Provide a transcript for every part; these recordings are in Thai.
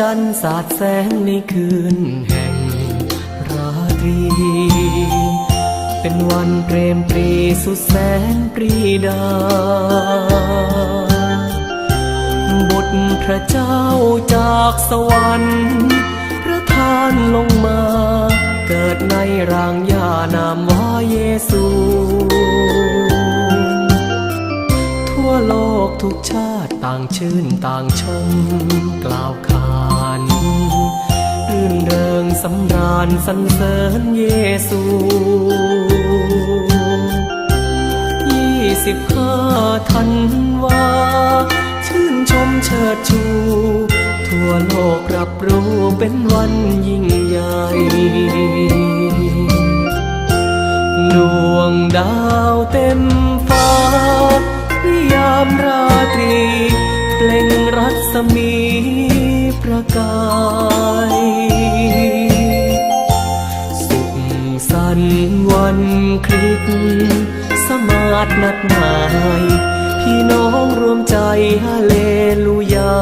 จันทร์สาดแสงในคืนแห่งราตรี เป็นวันเปรมปรีสุดแสนปรีดา บุตรพระเจ้าจากสวรรค์ประทานลงมา เกิดในร่างยานามว่าเยซู วโลกทุกชาติต่างชื่นต่างชม กล่าวขานรื่นเริงสำราญสรรเสริญเยซูยี่สิบห้าธันวา ชื่นชมเชิดชู ทั่วโลกรับรู้เป็นวันยิ่งใหญ่ดวงดาวเต็ม มีประกาย สุขสันต์วันคริสสมาดนัดหมาย พี่น้องรวมใจฮาเลลูยา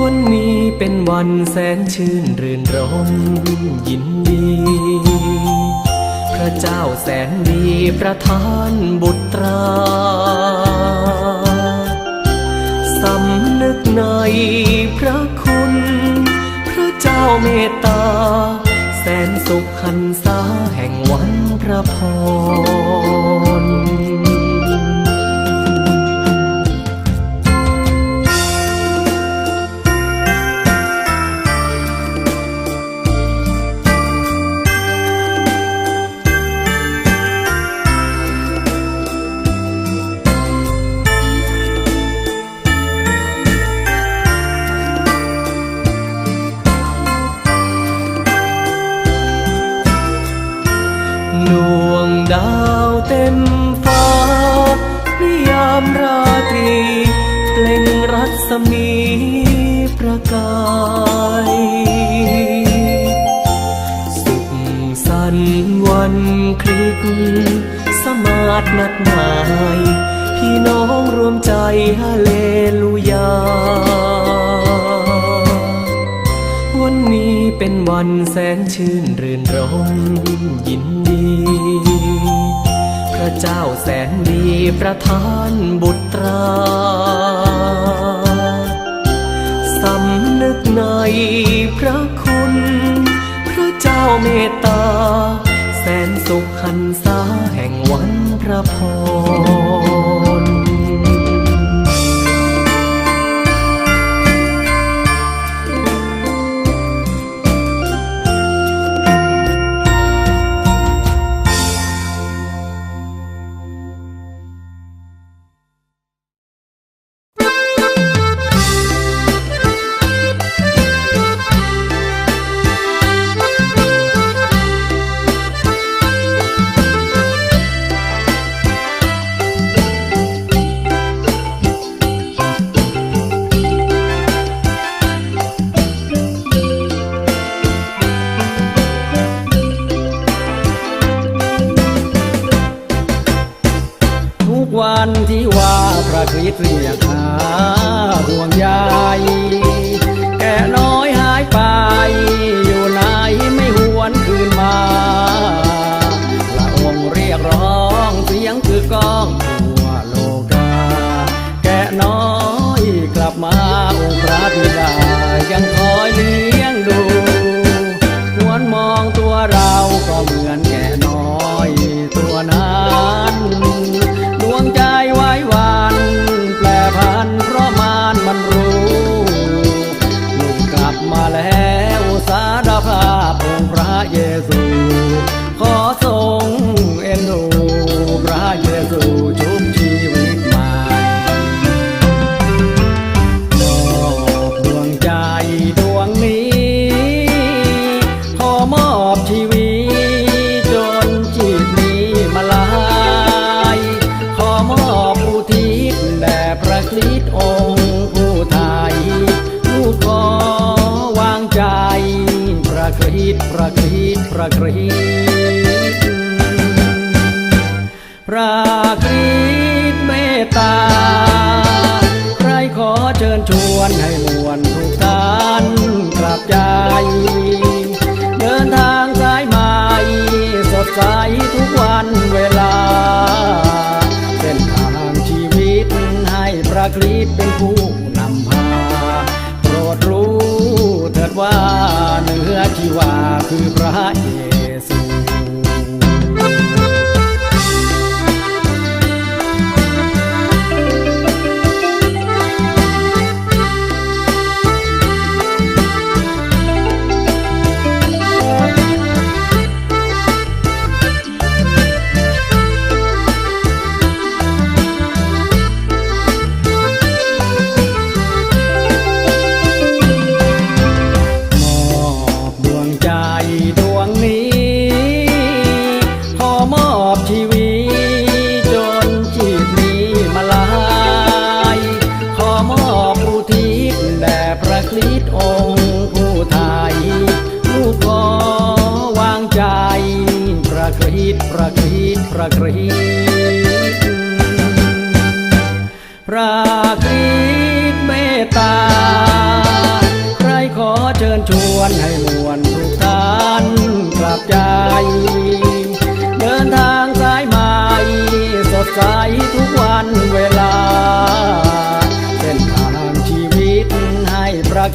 วันนี้เป็นวันแสนชื่นรื่นรมยินดีพระเจ้าแสนดีประทานบุตรา ในพระคุณ พระเจ้าเมตตา แสนสุขหันษาแห่งวันพระพร มีประกายสุขสันต์วันคริสต์สมาดนัดหมาย พี่น้องรวมใจฮาเลลูยา วันนี้เป็นวันแสนชื่นรื่นรมยินดีพระเจ้าแสนดีประทานบุตรา พระคุณ พระเจ้าเมตตา แสนสุขหันษาแห่งวันพระพร วันที่ว่าพระคริสต์เรียกหาห่วงใย กรีดพระกรีดพระกรีดพระกรีดเมตตา ใครขอเชิญชวนให้มวลทุกท่านกลับใจ เดินทางสายใหม่สดใสทุกวันเวลาเป็นทางชีวิตให้พระกรีดเป็นผู้นำพาโปรดรู้เถิดว่า อที่ว่าคือพระเอก พระคริสต์องค์ผู้ไทยลูกขอวางใจ พระคริสต์พระคริสต์พระคริส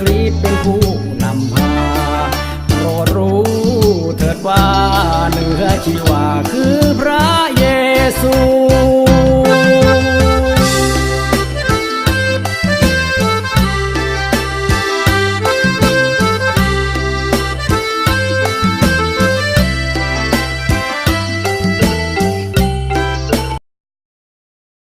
ให้พระคริสต์เป็นผู้นำพาโปรดรู้เถิดว่าเนื้อชีวาคือ